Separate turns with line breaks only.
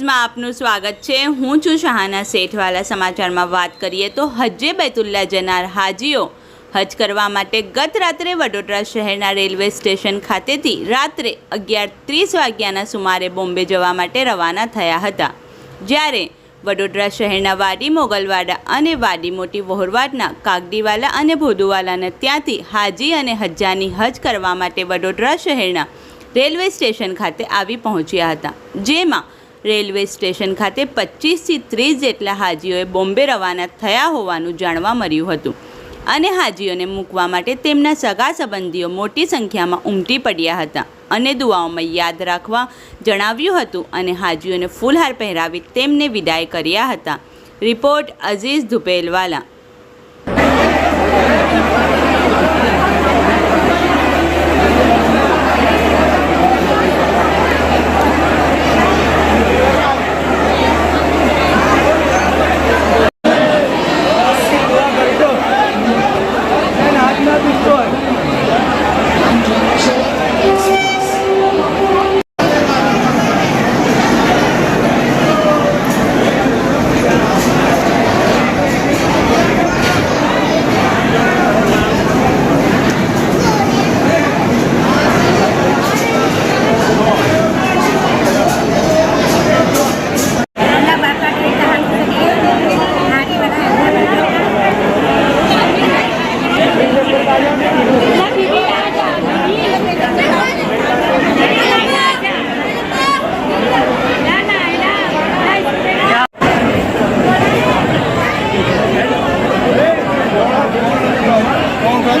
ન્યૂઝમાં આપનું સ્વાગત છે. હું છું શાહાના શેઠવાલા સમાચારમાં વાત કરીએ તો હજ્જે બેતુલ્લા જનાર હાજીઓ હજ કરવા માટે ગત રાત્રે વડોદરા શહેરના રેલવે સ્ટેશન ખાતેથી રાત્રે અગિયાર ત્રીસ વાગ્યાના સુમારે બોમ્બે જવા માટે રવાના થયા હતા. જ્યારે વડોદરા શહેરના વાડી મોગલવાડા અને વાડી મોટી વહોરવાડના, કાગડીવાલા અને ભોદુવાલાના ત્યાંથી હાજી અને હજ્જાની હજ કરવા માટે વડોદરા શહેરના રેલવે સ્ટેશન ખાતે આવી પહોંચ્યા હતા. જેમાં રેલવે સ્ટેશન ખાતે પચીસથી ત્રીસ જેટલા હાજીઓએ બોમ્બે રવાના થયા હોવાનું જાણવા મળ્યું હતું. અને હાજીઓને મૂકવા માટે તેમના સગા સંબંધીઓ મોટી સંખ્યામાં ઉમટી પડ્યા હતા. અને દુઆઓમાં યાદ રાખવા જણાવ્યું હતું અને હાજીઓને ફૂલહાર પહેરાવી તેમને વિદાય કર્યા હતા. Report Aziz Dhupelwala. All right.